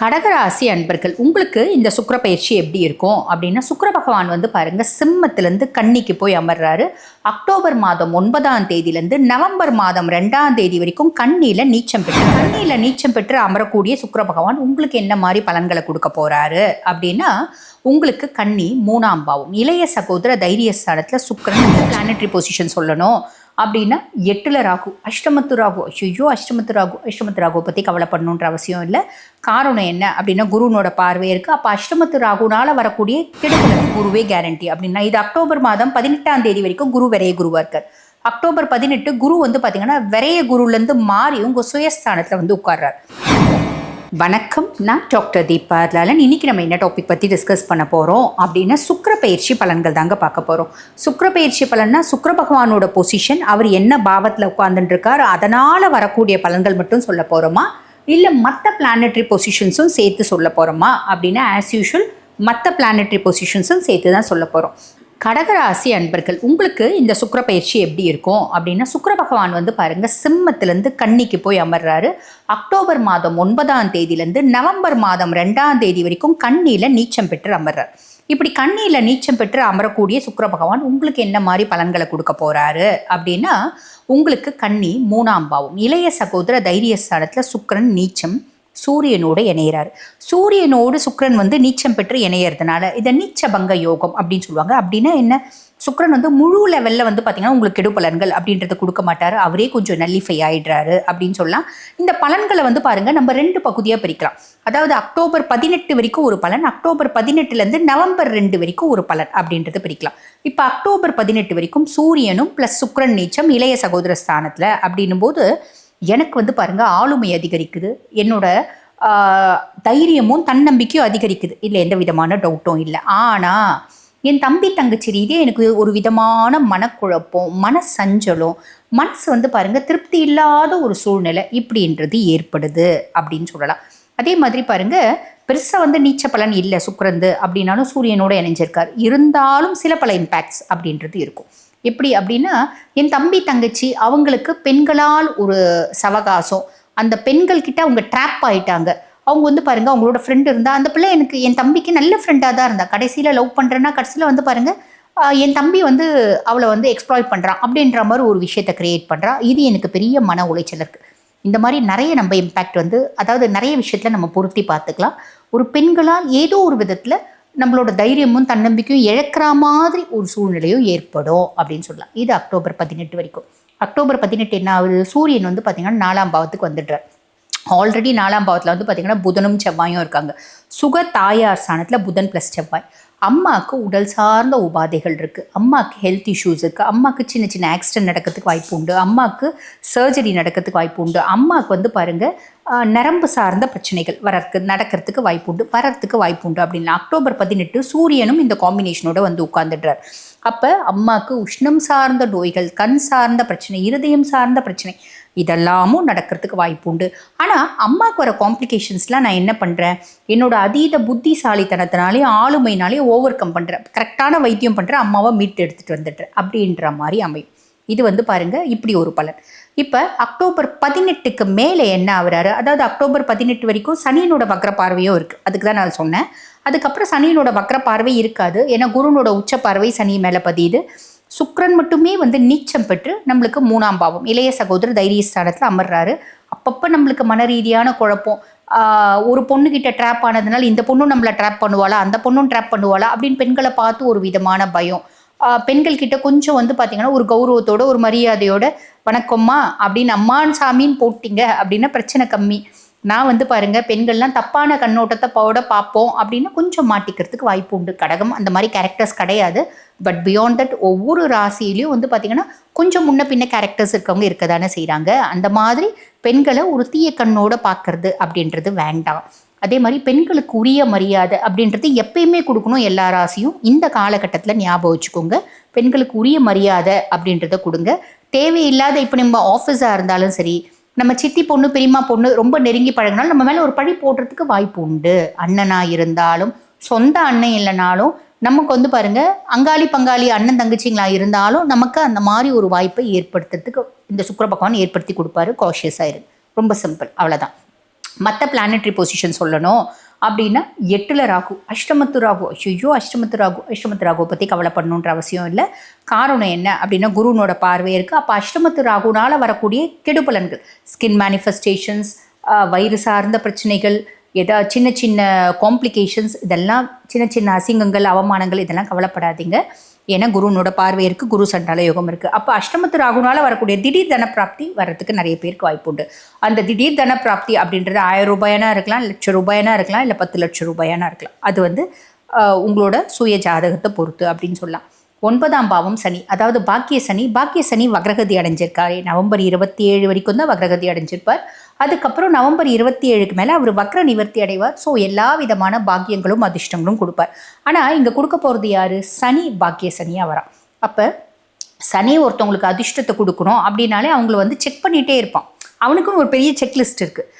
கடகராசி அன்பர்கள் உங்களுக்கு இந்த சுக்கர பயிற்சி எப்படி இருக்கும் அப்படின்னா சுக்கர பகவான் வந்து பாருங்க சிம்மத்திலேருந்து கன்னிக்கு போய் அமர்றாரு. அக்டோபர் மாதம் ஒன்பதாம் தேதியிலேருந்து நவம்பர் மாதம் ரெண்டாம் தேதி வரைக்கும் கண்ணியில் நீச்சம் பெற்று கண்ணியில் நீச்சம் பெற்று அமரக்கூடிய சுக்கர பகவான் உங்களுக்கு என்ன மாதிரி பலன்களை கொடுக்க போறாரு அப்படின்னா உங்களுக்கு கன்னி மூணாம் பாவம் இளைய சகோதர தைரியஸ்தானத்தில் சுக்கரன் பிளானட்ரி பொசிஷன் சொல்லணும். அப்படின்னா எட்டில் ராகு அஷ்டமத்து ராகு ஐயோ அஷ்டமத்து ராகு அஷ்டமத்து ராகுவை பற்றி கவலைப்படணுன்ற அவசியம் இல்லை. காரணம் என்ன அப்படின்னா குருனோட பார்வை இருக்குது அப்போ அஷ்டமத்து ராகுனால வரக்கூடிய கெடுதல் குருவே கேரண்டி அப்படின்னா இது அக்டோபர் மாதம் பதினெட்டாம் தேதி வரைக்கும் குரு விரைய குருவாக இருக்கார். அக்டோபர் பதினெட்டு குரு வந்து பார்த்தீங்கன்னா விரைய குருலேருந்து மாறி உங்கள் சுயஸ்தானத்தில் வந்து உட்கார்றார். வணக்கம். நான் டாக்டர் தீபா லாலன் இன்னைக்கு நம்ம என்ன டாபிக் பற்றி டிஸ்கஸ் பண்ண போகிறோம் அப்படின்னா சுக்கர பயிற்சி பலன்கள் தாங்க பார்க்க போகிறோம் சுக்கர பயிற்சி பலன்னா சுக்கர பகவானோட பொசிஷன் அவர் என்ன பாவத்தில் உட்கார்ந்துட்டுருக்கார் அதனால் வரக்கூடிய பலன்கள் மட்டும் சொல்ல போகிறோமா இல்லை மற்ற பிளானட்ரி பொசிஷன்ஸும் சேர்த்து சொல்ல போகிறோமா அப்படின்னா ஆஸ் யூஷுவல் மற்ற பிளானட்ரி பொசிஷன்ஸும் சேர்த்து தான் சொல்ல போகிறோம் கடகராசி அன்பர்கள் உங்களுக்கு இந்த சுக்கிர பயிற்சி எப்படி இருக்கும் அப்படின்னா சுக்கர பகவான் வந்து பாருங்க சிம்மத்திலேருந்து கன்னிக்கு போய் அமர்றாரு. அக்டோபர் மாதம் ஒன்பதாம் தேதியிலேருந்து நவம்பர் மாதம் ரெண்டாம் தேதி வரைக்கும் கண்ணியில் நீச்சம் பெற்று அமர்றார். இப்படி கண்ணியில் நீச்சம் பெற்று அமரக்கூடிய சுக்கர பகவான் உங்களுக்கு என்ன மாதிரி பலன்களை கொடுக்க போகிறாரு அப்படின்னா உங்களுக்கு கன்னி மூணாம் பாவம் இளைய சகோதர தைரியஸ்தானத்தில் சுக்கிரன் நீச்சம் சூரியனோடு இணையிறார். சூரியனோடு சுக்கிரன் வந்து நீச்சம் பெற்று இணையறதுனால இதை நீச்சபங்க யோகம் அப்படின்னு சொல்லுவாங்க. அப்படின்னா என்ன? சுக்கரன் வந்து முழு லெவலில் வந்து பார்த்தீங்கன்னா உங்களுக்கு கெடுபலன்கள் அப்படின்றத கொடுக்க மாட்டார். அவரே கொஞ்சம் நல்லிஃபை ஆயிடுறாரு அப்படின்னு சொல்லலாம். இந்த பலன்களை வந்து பாருங்க நம்ம ரெண்டு பகுதியாக பிரிக்கலாம். அதாவது அக்டோபர் பதினெட்டு வரைக்கும் ஒரு பலன் அக்டோபர் பதினெட்டுலேருந்து நவம்பர் ரெண்டு வரைக்கும் ஒரு பலன் அப்படின்றத பிரிக்கலாம். இப்போ அக்டோபர் பதினெட்டு வரைக்கும் சூரியனும் ப்ளஸ் சுக்கரன் நீச்சம் இளைய சகோதர ஸ்தானத்தில் அப்படின்னும் போது எனக்கு வந்து பாருங்க ஆளுமை அதிகரிக்குது. என்னோட தைரியமும் தன்னம்பிக்கையும் அதிகரிக்குது. இல்லை எந்த விதமான டவுட்டும் இல்லை. ஆனால் என் தம்பி தங்கச்சி ரீதியாக எனக்கு ஒரு விதமான மனக்குழப்பம் மன சஞ்சலம் மனசு வந்து பாருங்க திருப்தி இல்லாத ஒரு சூழ்நிலை இப்படின்றது ஏற்படுது அப்படின்னு சொல்லலாம். அதே மாதிரி பாருங்க பெருசாக வந்து நீச்ச பலன் இல்லை சுக்கரந்து அப்படின்னாலும் சூரியனோட இணைஞ்சிருக்கார். இருந்தாலும் சில பல இம்பேக்ட்ஸ் அப்படின்றது இருக்கும். எப்படி அப்படின்னா என் தம்பி தங்கச்சி அவங்களுக்கு பெண்களால் ஒரு சவகாசம். அந்த பெண்கள் கிட்ட அவங்க ட்ராப் ஆயிட்டாங்க. அவங்க வந்து பாருங்க அவங்களோட ஃப்ரெண்ட் இருந்தா அந்த பிள்ளை எனக்கு என் தம்பிக்கு நல்ல ஃப்ரெண்டாக தான் இருந்தா. கடைசியில் லவ் பண்ணுறேன்னா கடைசியில் வந்து பாருங்க என் தம்பி வந்து அவளை வந்து எக்ஸ்ப்ளாய்ட் பண்ணுறான் அப்படின்ற மாதிரி ஒரு விஷயத்தை கிரியேட் பண்ணுறான் இது எனக்கு பெரிய மன உளைச்சல் இருக்குது இந்த மாதிரி நிறைய நம்ம இம்பேக்ட் வந்து அதாவது நிறைய விஷயத்தில் நம்ம பொருத்தி பார்த்துக்கலாம். ஒரு பெண்களால் ஏதோ ஒரு விதத்தில் நம்மளோட தைரியமும் தன்னம்பிக்கையும் இழக்கிற மாதிரி ஒரு சூழ்நிலையும் ஏற்படும் அப்படின்னு சொல்லலாம். இது அக்டோபர் பதினெட்டு வரைக்கும். அக்டோபர் பதினெட்டு என்ன ஆகுது? சூரியன் வந்து பார்த்திங்கன்னா நாலாம் பாவத்துக்கு வந்துடுறார். ஆல்ரெடி நாலாம் பாவத்தில் வந்து பார்த்திங்கன்னா புதனும் செவ்வாயும் இருக்காங்க. சுக தாயார் ஸ்தானத்தில் புதன் ப்ளஸ் செவ்வாய். அம்மாவுக்கு உடல் சார்ந்த உபாதைகள் இருக்குது அம்மாவுக்கு ஹெல்த் இஷ்யூஸ் இருக்குது அம்மாவுக்கு சின்ன சின்ன ஆக்சிடென்ட் நடக்கிறதுக்கு வாய்ப்பு உண்டு. அம்மாவுக்கு சர்ஜரி நடக்கிறதுக்கு வாய்ப்பு உண்டு. அம்மாவுக்கு வந்து பாருங்கள் நரம்பு சார்ந்த பிரச்சனைகள் வரக்கு நடக்கிறதுக்கு வாய்ப்பு உண்டு. வரத்துக்கு வாய்ப்பு உண்டு அப்படின்னா. அக்டோபர் பதினெட்டு சூரியனும் இந்த காம்பினேஷனோட வந்து உட்காந்துடுறார் அப்போ அம்மாவுக்கு உஷ்ணம் சார்ந்த நோய்கள் கண் சார்ந்த பிரச்சனை இருதயம் சார்ந்த பிரச்சனை இதெல்லாமும் நடக்கிறதுக்கு வாய்ப்பு உண்டு. ஆனால் அம்மாவுக்கு வர காம்ப்ளிகேஷன்ஸ்லாம் நான் என்ன பண்ணுறேன் என்னோடய அதீத புத்திசாலித்தனத்தினாலே ஆளுமைனாலே ஓவர் கம் பண்ணுறேன் கரெக்டான வைத்தியம் பண்ணுறேன் அம்மாவை மீட்டு எடுத்துகிட்டு வந்துடுறேன். அப்படின்ற மாதிரி அமையும். இது வந்து பாருங்கள் இப்படி ஒரு பலன். இப்போ அக்டோபர் பதினெட்டுக்கு மேலே என்ன ஆகுறாரு? அதாவது அக்டோபர் பதினெட்டு வரைக்கும் சனியனோட வக்ர பார்வையும் இருக்குது அதுக்கு தான் நான் சொன்னேன். அதுக்கப்புறம் சனியனோட வக்ர பார்வை இருக்காது. ஏன்னா குருனோட உச்ச பார்வை சனி மேலே பதியுது. சுக்ரன் மட்டுமே வந்து நீச்சம் பெற்று நம்மளுக்கு மூணாம் பாவம் இளைய சகோதரர் தைரியஸ்தானத்தில் அமர்றாரு. அப்பப்போ நம்மளுக்கு மன ரீதியான குழப்பம். ஒரு பொண்ணுக்கிட்ட ட்ராப் ஆனதுனால இந்த பொண்ணும் நம்மளை ட்ராப் பண்ணுவாளா அந்த பொண்ணும் ட்ராப் பண்ணுவாளா அப்படின்னு பெண்களை பார்த்து ஒரு விதமான பயம். பெண்கள் கிட்ட கொஞ்சம் வந்து பார்த்தீங்கன்னா ஒரு கௌரவத்தோட ஒரு மரியாதையோட வணக்கம்மா அப்படின்னு அம்மான் சாமின்னு போட்டிங்க அப்படின்னா பிரச்சனை கம்மி. நான் வந்து பாருங்க பெண்கள்லாம் தப்பான கண்ணோட்டத்தை போட பார்ப்போம் அப்படின்னு கொஞ்சம் மாட்டிக்கிறதுக்கு வாய்ப்பு உண்டு. கடகம் அந்த மாதிரி கேரக்டர்ஸ் கிடையாது. பட் பியாண்ட் தட் ஒவ்வொரு ராசியிலையும் வந்து பார்த்தீங்கன்னா கொஞ்சம் முன்ன பின்ன கேரக்டர்ஸ் இருக்கவங்க இருக்க தானே செய்கிறாங்க அந்த மாதிரி பெண்களை ஒரு தீய கண்ணோட பார்க்கறது அப்படின்றது வேண்டாம். அதே மாதிரி பெண்களுக்கு உரிய மரியாதை அப்படின்றது எப்பயுமே கொடுக்கணும் எல்லா ராசியும். இந்த காலகட்டத்தில் ஞாபகம் வச்சுக்கோங்க. பெண்களுக்கு உரிய மரியாதை அப்படின்றத கொடுங்க. தேவையில்லாத இப்போ நம்ம ஆஃபீஸாக இருந்தாலும் சரி நம்ம சித்தி பொண்ணு பெரியம்மா பொண்ணு ரொம்ப நெருங்கி பழகினாலும் நம்ம மேலே ஒரு பழி போடுறதுக்கு வாய்ப்பு உண்டு. அண்ணனாக இருந்தாலும் சொந்த அண்ணன் இல்லைனாலும் நமக்கு வந்து பாருங்க அங்காளி பங்காளி அண்ணன் தங்கச்சிங்களா இருந்தாலும் நமக்கு அந்த மாதிரி ஒரு வாய்ப்பை ஏற்படுத்துறதுக்கு இந்த சுக்கிர பகவான் ஏற்படுத்தி கொடுப்பாரு காஷியஸாக இரு. ரொம்ப சிம்பிள் அவ்வளோதான் மற்ற பிளானட்ரி பொசிஷன் சொல்லணும். அப்படின்னா எட்டில் ராகு அஷ்டமத்து ராகு ஐயோ அஷ்டமத்து ராகு அஷ்டமத்து ராகுவை பற்றி கவலைப்படணுன்ற அவசியம் இல்லை. காரணம் என்ன அப்படின்னா குருனோட பார்வை இருக்குது அப்போ அஷ்டமத்து ராகுனால் வரக்கூடிய கெடுபலன்கள் ஸ்கின் மேனிஃபெஸ்டேஷன்ஸ் வயிறு சார்ந்த பிரச்சனைகள் ஏதா சின்ன சின்ன காம்ப்ளிகேஷன்ஸ் இதெல்லாம் சின்ன சின்ன அசிங்கங்கள் அவமானங்கள் இதெல்லாம் கவலைப்படாதீங்க. ஏன்னா குருனோட பார்வை இருக்குது குரு சண்டால யோகம் இருக்குது அப்போ அஷ்டமத்து ராகுனால வரக்கூடிய திடீர் தன பிராப்தி வர்றதுக்கு நிறைய பேருக்கு வாய்ப்பு உண்டு. அந்த திடீர் தன பிராப்தி அப்படின்றது ஆயிரம் ரூபாயனா இருக்கலாம் லட்சம் ரூபாயனா இருக்கலாம் இல்லை பத்து லட்சம் ரூபாயனா இருக்கலாம். அது வந்து உங்களோட சுய ஜாதகத்தை பொறுத்து அப்படின்னு சொல்லலாம். ஒன்பதாம் பாவம் சனி. அதாவது பாக்கிய சனி பாக்கிய சனி வக்ரகதி அடைஞ்சிருக்காரு. நவம்பர் இருபத்தி ஏழு வரைக்கும் தான் வக்ரகதி அடைஞ்சிருப்பார். அதுக்கப்புறம் நவம்பர் இருபத்தி ஏழுக்கு மேலே அவர் வக்ர நிவர்த்தி அடைவார். ஸோ எல்லா விதமான பாக்கியங்களும் அதிர்ஷ்டங்களும் கொடுப்பார். ஆனால் இங்கே கொடுக்க போகிறது யார்? சனி பாக்கிய சனியாக வரா. அப்போ சனி ஒருத்தவங்களுக்கு அதிர்ஷ்டத்தை கொடுக்கணும் அப்படின்னாலே அவங்கள வந்து செக் பண்ணிகிட்டே இருப்பான். அவனுக்குன்னு ஒரு பெரிய செக்லிஸ்ட் இருக்குது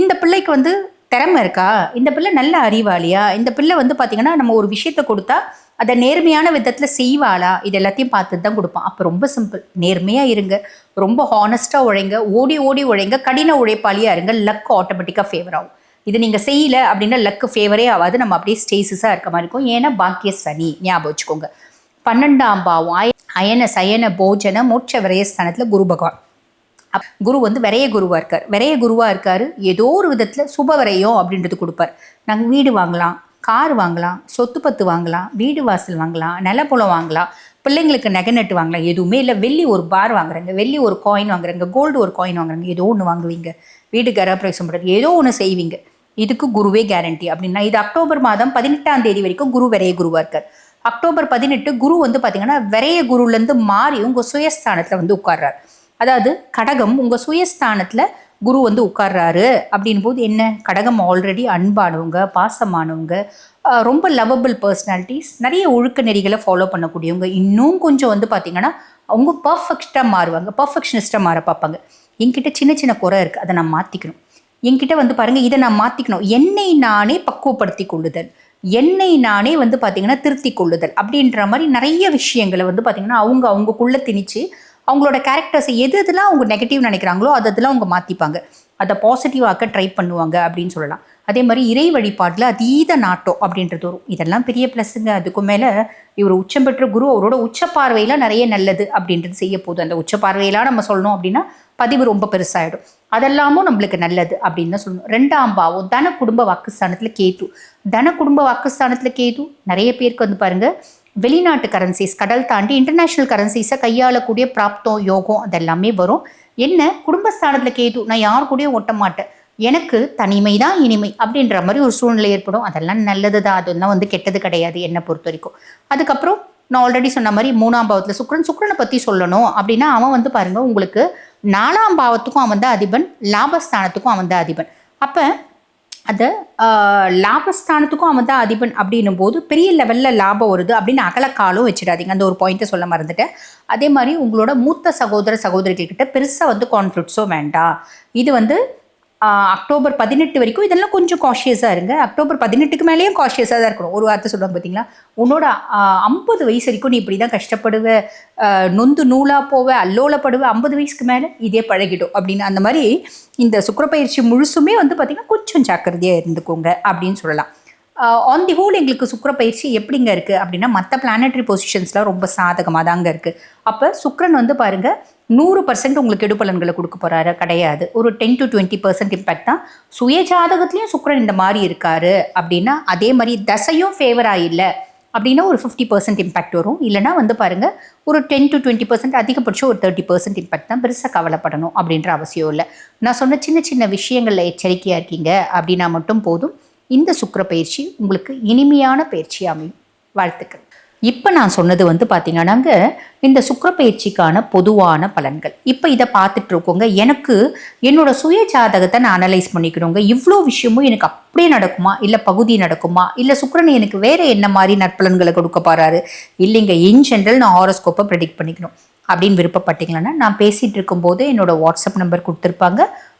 இந்த பிள்ளைக்கு வந்து திறமை இருக்கா? இந்த பிள்ளை நல்ல அறிவாளியா? இந்த பிள்ளை வந்து பார்த்திங்கன்னா நம்ம ஒரு விஷயத்த கொடுத்தா அதை நேர்மையான விதத்தில் செய்வாளா? இது எல்லாத்தையும் பார்த்துட்டு தான் கொடுப்பான். அப்போ ரொம்ப சிம்பிள் நேர்மையாக இருங்க. ரொம்ப ஹானஸ்ட்டாக உழைங்க. ஓடி ஓடி உழைங்க. கடின உழைப்பாளியாக இருங்க. லக் ஆட்டோமேட்டிக்காக ஃபேவர் ஆகும். இது நீங்கள் செய்யல அப்படின்னா லக்கு ஃபேவரே ஆகாது. நம்ம அப்படியே ஸ்டேசஸாக இருக்க மாதிரி இருக்கும். ஏன்னா பாக்கிய சனி. ஞாபகம் வச்சுக்கோங்க. பன்னெண்டாம் பாவம். அய- அயன சயன போஜன மோட்ச விரயஸ்தானத்தில் குரு பகவான். அப் குரு வந்து விரைய குருவாக இருக்கார். விரைய குருவாக இருக்கார். ஏதோ ஒரு விதத்தில் சுப விரயம் அப்படின்றது கொடுப்பார். நாங்கள் வீடு வாங்கலாம். கார் வாங்கலாம் சொத்து பத்து வாங்கலாம் வீடு வாசல் வாங்கலாம் நிலப்புலம் வாங்கலாம் பிள்ளைங்களுக்கு நகை நட்டு வாங்கலாம் எதுவுமே இல்லை. வெள்ளி ஒரு பார் வாங்குறாங்க வெள்ளி ஒரு காயின் வாங்குறாங்க கோல்டு ஒரு காயின் வாங்குறாங்க ஏதோ ஒன்று வாங்குவீங்க. வீடு கரப்பிரவேசம் பண்ணுறது ஏதோ ஒன்று செய்வீங்க. இதுக்கு குருவே கேரண்டி அப்படின்னா இது அக்டோபர் மாதம் பதினெட்டாம் தேதி வரைக்கும் குரு விரைய குருவாக இருக்கார். அக்டோபர் பதினெட்டு குரு வந்து பார்த்தீங்கன்னா விரைய குருலேருந்து மாறி உங்கள் சுயஸ்தானத்தில் வந்து உட்கார்றார். அதாவது கடகம் உங்கள் சுயஸ்தானத்தில் குரு வந்து உட்கார்றாரு. அப்படின் போது என்ன? கடகம் ஆல்ரெடி அன்பானவங்க பாசமானவங்க ரொம்ப லவபிள் பர்சனாலிட்டிஸ் நிறைய ஒழுக்க நெறிகளை ஃபாலோ பண்ணக்கூடியவங்க. இன்னும் கொஞ்சம் வந்து பார்த்தீங்கன்னா அவங்க பர்ஃபெக்டாக மாறுவாங்க. பர்ஃபெக்ஷனிஸ்டாக மாற பார்ப்பாங்க. என்கிட்ட சின்ன சின்ன குறை இருக்குது அதை நான் மாற்றிக்கணும் என்கிட்ட வந்து பாருங்கள் இதை நான் மாற்றிக்கணும் என்னை நானே பக்குவப்படுத்தி கொள்ளுதல். என்னை நானே வந்து பார்த்திங்கன்னா திருத்தி கொள்ளுதல். அப்படின்ற மாதிரி நிறைய விஷயங்களை வந்து பார்த்திங்கன்னா அவங்க அவங்கக்குள்ளே திணிச்சு அவங்களோட கேரக்டர்ஸை எது எதெல்லாம் அவங்க நெகட்டிவ் நினைக்கிறாங்களோ அது அதெல்லாம் அவங்க மாற்றிப்பாங்க அதை பாசிட்டிவாக்க ட்ரை பண்ணுவாங்க அப்படின்னு சொல்லலாம். அதே மாதிரி இறை வழிபாட்டில் அதீத நாட்டம் அப்படின்றது வரும். இதெல்லாம் பெரிய ப்ளஸ்ஸுங்க அதுக்கும் மேலே இவர் உச்சம் பெற்ற குரு அவரோட உச்ச பார்வையில் நிறைய நல்லது அப்படின்றது செய்ய போகுது. அந்த உச்ச பார்வையெல்லாம் நம்ம சொல்லணும் அப்படின்னா பதிவு ரொம்ப பெருசாகிடும் அதெல்லாமும் நம்மளுக்கு நல்லது அப்படின்னு தான் சொல்லணும். ரெண்டாம் பாவம் தன குடும்ப வாக்குஸ்தானத்தில் கேது. தன குடும்ப வாக்குஸ்தானத்தில் கேது. நிறைய பேருக்கு வந்து பாருங்கள் வெளிநாட்டு கரன்சிஸ் கடல் தாண்டி இன்டர்நேஷ்னல் கரன்சிஸை கையாளக்கூடிய பிராப்தம் யோகம் அதெல்லாமே வரும். என்ன? குடும்பஸ்தானத்தில் கேது நான் யார் கூடயும் ஒட்ட மாட்டேன். எனக்கு தனிமை தான் இனிமை அப்படின்ற மாதிரி ஒரு சூழ்நிலை ஏற்படும். அதெல்லாம் நல்லது தான். அதெல்லாம் வந்து கெட்டது கிடையாது என்னை பொறுத்த வரைக்கும். அதுக்கப்புறம் நான் ஆல்ரெடி சொன்ன மாதிரி மூணாம் பாவத்தில் சுக்ரன் சுக்ரனை பற்றி சொல்லணும் அப்படின்னா அவன் வந்து பாருங்கள் உங்களுக்கு நாலாம் பாவத்துக்கும் அவன் தான் அதிபன் லாபஸ்தானத்துக்கும் அவன் தான் அதிபன். அப்போ அதை லாபஸ்தானத்துக்கும் அவன் தான் அதிபன் அப்படின்னும் போது பெரிய லெவலில் லாபம் வருது அப்படின்னு அகலக்காலும் வச்சிடாதீங்க. அந்த ஒரு பாயிண்ட்டை சொல்ல மறந்துட்டேன். அதே மாதிரி உங்களோட மூத்த சகோதர சகோதரிகள்கிட்ட பெருசாக வந்து கான்ஃப்ளிக்ஸோ வேண்டாம். இது வந்து அக்டோபர் பதினெட்டு வரைக்கும் இதெல்லாம் கொஞ்சம் காஷியஸாக இருங்க. அக்டோபர் பதினெட்டுக்கு மேலேயும் காஷியஸாக தான் இருக்கணும். ஒரு வார்த்தை சொல்லுவாங்க பார்த்தீங்களா உன்னோட ஐம்பது வயசு வரைக்கும் நீ இப்படி தான் கஷ்டப்படுவ நொந்து நூலாக போவ அல்லோலப்படுவ ஐம்பது வயசுக்கு மேலே இதே பழகிடும் அப்படின்னு. அந்த மாதிரி இந்த சுக்கரப்பயிற்சி முழுசுமே வந்து பார்த்திங்கன்னா கொஞ்சம் ஜாக்கிரதையாக இருந்துக்கோங்க அப்படின்னு சொல்லலாம். ஆன் தி ஹோல் எங்களுக்கு சுக்கர பயிற்சி எப்படிங்க இருக்குது அப்படின்னா மற்ற பிளானட்ரி பொசிஷன்ஸ்லாம் ரொம்ப சாதகமாக தாங்க இருக்குது அப்போ சுக்கரன் வந்து பாருங்கள் நூறு பர்சன்ட் உங்களுக்கு எடுப்பலன்களை கொடுக்க போகிறாரு கிடையாது. ஒரு ten to twenty percent impact தான். சுய ஜாதகத்துலேயும் சுக்கரன் இந்த மாதிரி இருக்காரு அப்படின்னா அதே மாதிரி தசையும் ஃபேவராக இல்லை அப்படின்னா ஒரு ஃபிஃப்டி பர்சன்ட் இம்பாக்ட் வரும். இல்லைனா வந்து பாருங்கள் ஒரு டென் டு டுவெண்ட்டி பர்சன்ட் அதிகபட்சம் ஒரு தேர்ட்டி பர்சன்ட் இம்பாக்ட் தான் பெருசாக கவலைப்படணும் அப்படின்ற அவசியம் இல்லை. நான் சொன்ன சின்ன சின்ன விஷயங்களில் எச்சரிக்கையாக இருக்கீங்க அப்படின்னா மட்டும் போதும். இந்த சுக்கிர பயிற்சி உங்களுக்கு இனிமையான பயிற்சி அமையும். வாழ்த்துக்கள். இப்போ நான் சொன்னது வந்து பார்த்தீங்கன்னாங்க இந்த சுக்கிர பயிற்சிக்கான பொதுவான பலன்கள். இப்போ இதை பார்த்துட்டு இருக்கோங்க. எனக்கு என்னோட சுய ஜாதகத்தை நான் அனலைஸ் பண்ணிக்கணுங்க. இவ்வளோ விஷயமும் எனக்கு அப்படியே நடக்குமா? இல்லை பகுதி நடக்குமா? இல்லை சுக்கரன் எனக்கு வேற என்ன மாதிரி நற்பலன்களை கொடுக்க போறாரு? இல்லைங்க இன் ஜென்ரல் நான் ஹாரோஸ்கோப்பை ப்ரெடிக்ட் பண்ணிக்கணும். அப்படின்னு விருப்பப்பட்டீங்கன்னா நான் பேசிகிட்டு இருக்கும்போது என்னோட வாட்ஸ்அப் நம்பர் கொடுத்துருப்பாங்க.